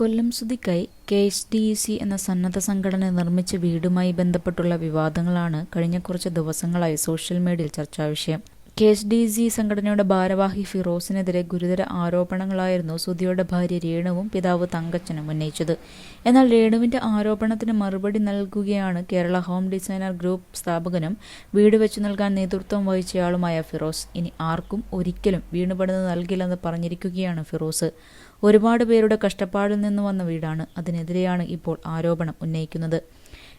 കൊല്ലം സുധിക്കായി K S D E C എന്ന സന്നദ്ധ സംഘടന നിർമ്മിച്ച വീടുമായി ബന്ധപ്പെട്ടുള്ള വിവാദങ്ങളാണ് കഴിഞ്ഞ കുറച്ച് ദിവസങ്ങളായി സോഷ്യൽ മീഡിയയിൽ ചർച്ചാ വിഷയം. കെ എസ് ഡി സി സംഘടനയുടെ ഭാരവാഹി ഫിറോസിനെതിരെ ഗുരുതര ആരോപണങ്ങളായിരുന്നു സുധിയുടെ ഭാര്യ രേണുവും പിതാവ് തങ്കച്ചനും ഉന്നയിച്ചത്. എന്നാൽ രേണുവിന്റെ ആരോപണത്തിന് മറുപടി നൽകുകയാണ് കേരള ഹോം ഡിസൈനർ ഗ്രൂപ്പ് സ്ഥാപകനും വീട് വെച്ചു നൽകാൻ നേതൃത്വം വഹിച്ചയാളുമായ ഫിറോസ്. ഇനി ആർക്കും ഒരിക്കലും വീണുപടുന്ന് നൽകില്ലെന്ന് പറഞ്ഞിരിക്കുകയാണ് ഫിറോസ്. ഒരുപാട് പേരുടെ കഷ്ടപ്പാടിൽ നിന്ന് വന്ന വീടാണ്. അതിനെതിരെയാണ് ഇപ്പോൾ ആരോപണം ഉന്നയിക്കുന്നത്.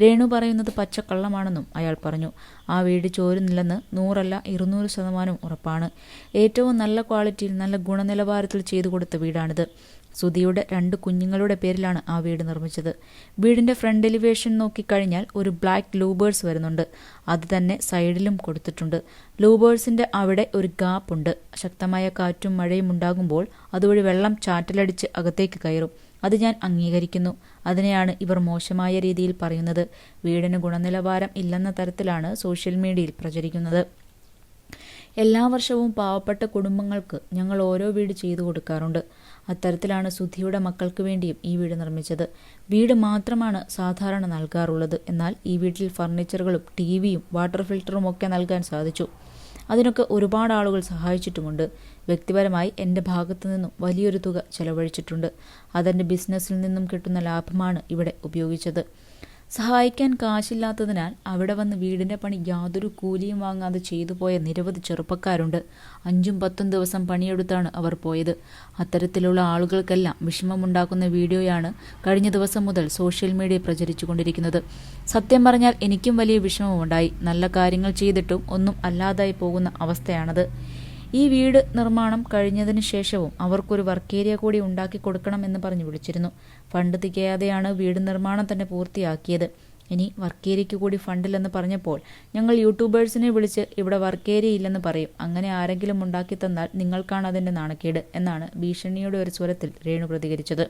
രേണു പറയുന്നത് പച്ചക്കള്ളമാണെന്നും അയാൾ പറഞ്ഞു. ആ വീട് ചോരുന്നില്ലെന്ന് നൂറല്ല ഇരുന്നൂറ് ശതമാനം ഉറപ്പാണ്. ഏറ്റവും നല്ല ക്വാളിറ്റിയിൽ നല്ല ഗുണനിലവാരത്തിൽ ചെയ്തു കൊടുത്ത വീടാണിത്. സുധിയുടെ രണ്ട് കുഞ്ഞുങ്ങളുടെ പേരിലാണ് ആ വീട് നിർമ്മിച്ചത്. വീടിന്റെ ഫ്രണ്ട് എലിവേഷൻ നോക്കിക്കഴിഞ്ഞാൽ ഒരു ബ്ലാക്ക് ലൂബേഴ്സ് വരുന്നുണ്ട്. അത് തന്നെ സൈഡിലും കൊടുത്തിട്ടുണ്ട്. ലൂബേഴ്സിന്റെ അവിടെ ഒരു ഗാപ്പ് ഉണ്ട്. ശക്തമായ കാറ്റും മഴയും ഉണ്ടാകുമ്പോൾ അതുവഴി വെള്ളം ചാറ്റലടിച്ച് അകത്തേക്ക് കയറും. അത് ഞാൻ അംഗീകരിക്കുന്നു. അതിനെയാണ് ഇവർ മോശമായ രീതിയിൽ പറയുന്നത്. വീടിന് ഗുണനിലവാരം ഇല്ലെന്ന തരത്തിലാണ് സോഷ്യൽ മീഡിയയിൽ പ്രചരിക്കുന്നത്. എല്ലാ വർഷവും പാവപ്പെട്ട കുടുംബങ്ങൾക്ക് ഞങ്ങൾ ഓരോ വീട് ചെയ്തു കൊടുക്കാറുണ്ട്. അത്തരത്തിലാണ് സുധിയുടെ മക്കൾക്ക് വേണ്ടിയും ഈ വീട് നിർമ്മിച്ചത്. വീട് മാത്രമാണ് സാധാരണ നൽകാറുള്ളത്. എന്നാൽ ഈ വീട്ടിൽ ഫർണിച്ചറുകളും ടി വിയും വാട്ടർ ഫിൽറ്ററും ഒക്കെ നൽകാൻ സാധിച്ചു. അതിനൊക്കെ ഒരുപാട് ആളുകൾ സഹായിച്ചിട്ടുമുണ്ട്. വ്യക്തിപരമായി എന്റെ ഭാഗത്തു നിന്നും വലിയൊരു തുക ചെലവഴിച്ചിട്ടുണ്ട്. അതെന്റെ ബിസിനസ്സിൽ നിന്നും കിട്ടുന്ന ലാഭമാണ് ഇവിടെ ഉപയോഗിച്ചത്. സഹായിക്കാൻ കാശില്ലാത്തതിനാൽ അവിടെ വന്ന് വീടിന്റെ പണി യാതൊരു കൂലിയും വാങ്ങാതെ ചെയ്തു പോയ നിരവധി ചെറുപ്പക്കാരുണ്ട്. അഞ്ചും പത്തും ദിവസം പണിയെടുത്താണ് അവർ പോയത്. അത്തരത്തിലുള്ള ആളുകൾക്കെല്ലാം വിഷമമുണ്ടാക്കുന്ന വീഡിയോയാണ് കഴിഞ്ഞ ദിവസം മുതൽ സോഷ്യൽ മീഡിയ പ്രചരിച്ചുകൊണ്ടിരിക്കുന്നത്. സത്യം പറഞ്ഞാൽ എനിക്കും വലിയ വിഷമമുണ്ടായി. നല്ല കാര്യങ്ങൾ ചെയ്തിട്ടും ഒന്നും അല്ലാതായി പോകുന്ന അവസ്ഥയാണത്. ഈ വീട് നിർമ്മാണം കഴിഞ്ഞതിന് ശേഷവും അവർക്കൊരു വർക്ക് ഏരിയ കൂടി ഉണ്ടാക്കി കൊടുക്കണം എന്ന് പറഞ്ഞു വിളിച്ചിരുന്നു. ഫണ്ട് തികയാതെയാണ് വീട് നിർമ്മാണം തന്നെ പൂർത്തിയാക്കിയത്. ഇനി വർക്ക് ഏരിയയ്ക്ക് കൂടി ഫണ്ടില്ലെന്ന് പറഞ്ഞപ്പോൾ ഞങ്ങൾ യൂട്യൂബേഴ്സിനെ വിളിച്ച് ഇവിടെ വർക്ക് ഏരിയ ഇല്ലെന്ന് പറയും. അങ്ങനെ ആരെങ്കിലും ഉണ്ടാക്കി തന്നാൽ നിങ്ങൾക്കാണ് അതിന്റെ നാണക്കേട് എന്നാണ് ഭീഷണിയുടെ ഒരു സ്വരത്തിൽ രേണു പ്രതികരിച്ചത്.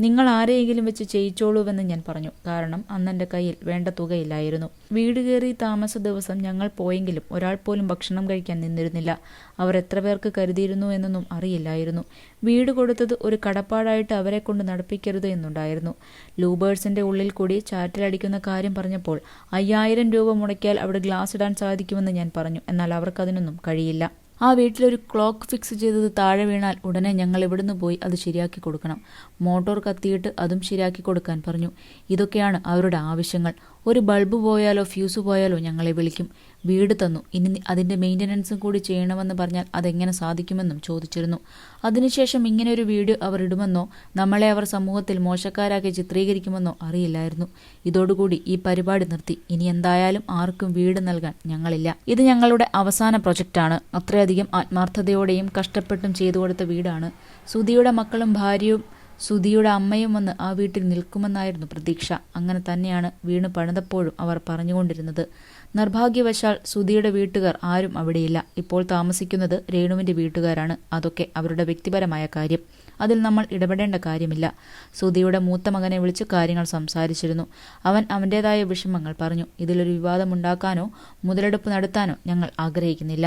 നിങ്ങൾ ആരെയെങ്കിലും വെച്ച് ചെയ്യിച്ചോളൂവെന്ന് ഞാൻ പറഞ്ഞു. കാരണം അന്ന് എന്റെ കയ്യിൽ വേണ്ട തുകയില്ലായിരുന്നു. വീട് കയറി താമസ ദിവസം ഞങ്ങൾ പോയെങ്കിലും ഒരാൾ പോലും ഭക്ഷണം കഴിക്കാൻ നിന്നിരുന്നില്ല. അവർ എത്ര പേർക്ക് കരുതിയിരുന്നു എന്നൊന്നും അറിയില്ലായിരുന്നു. വീട് കൊടുത്തത് ഒരു കടപ്പാടായിട്ട് അവരെ കൊണ്ട് നടപ്പിക്കരുത് എന്നുണ്ടായിരുന്നു. ലൂബേഴ്സിന്റെ ഉള്ളിൽ കൂടി ചാറ്റിലടിക്കുന്ന കാര്യം പറഞ്ഞപ്പോൾ അയ്യായിരം രൂപ മുടക്കിയാൽ അവിടെ ഗ്ലാസ് ഇടാൻ സാധിക്കുമെന്ന് ഞാൻ പറഞ്ഞു. എന്നാൽ അവർക്കതിനൊന്നും കഴിയില്ല. ആ വീട്ടിലൊരു ക്ലോക്ക് ഫിക്സ് ചെയ്തത് താഴെ വീണാൽ ഉടനെ ഞങ്ങൾ ഇവിടുന്ന് പോയി അത് ശരിയാക്കി കൊടുക്കണം. മോട്ടോർ കത്തിയിട്ട് അതും ശരിയാക്കി കൊടുക്കാൻ പറഞ്ഞു. ഇതൊക്കെയാണ് അവരുടെ ആവശ്യങ്ങൾ. ഒരു ബൾബ് പോയാലോ ഫ്യൂസ് പോയാലോ ഞങ്ങളെ വിളിക്കും. വീട് തന്നു. ഇനി അതിന്റെ മെയിന്റനൻസും കൂടി ചെയ്യണമെന്ന് പറഞ്ഞാൽ അതെങ്ങനെ സാധിക്കുമെന്നും ചോദിച്ചിരുന്നു. അതിനുശേഷം ഇങ്ങനെ ഒരു വീഡിയോ അവർ ഇടുമെന്നോ നമ്മളെ അവർ സമൂഹത്തിൽ മോശക്കാരാക്കി ചിത്രീകരിക്കുമെന്നോ അറിയില്ലായിരുന്നു. ഇതോടുകൂടി ഈ പരിപാടി നിർത്തി. ഇനി എന്തായാലും ആർക്കും വീട് നൽകാൻ ഞങ്ങളില്ല. ഇത് ഞങ്ങളുടെ അവസാന പ്രൊജക്റ്റാണ്. അത്രയധികം ആത്മാർത്ഥതയോടെയും കഷ്ടപ്പെട്ടും ചെയ്തു കൊടുത്ത വീടാണ്. സുധിയുടെ മക്കളും ഭാര്യയും സുധിയുടെ അമ്മയും വന്ന് ആ വീട്ടിൽ നിൽക്കുമെന്നായിരുന്നു പ്രതീക്ഷ. അങ്ങനെ തന്നെയാണ് വീണ് പണിതപ്പോഴും അവർ പറഞ്ഞുകൊണ്ടിരുന്നത്. നിർഭാഗ്യവശാൽ സുധിയുടെ വീട്ടുകാർ ആരും അവിടെയില്ല. ഇപ്പോൾ താമസിക്കുന്നത് രേണുവിന്റെ വീട്ടുകാരാണ്. അതൊക്കെ അവരുടെ വ്യക്തിപരമായ കാര്യം. അതിൽ നമ്മൾ ഇടപെടേണ്ട കാര്യമില്ല. സുധിയുടെ മൂത്ത മകനെ വിളിച്ച് കാര്യങ്ങൾ സംസാരിച്ചിരുന്നു. അവൻ അവന്റേതായ വിഷമങ്ങൾ പറഞ്ഞു. ഇതിലൊരു വിവാദമുണ്ടാക്കാനോ മുതലെടുപ്പ് നടത്താനോ ഞങ്ങൾ ആഗ്രഹിക്കുന്നില്ല.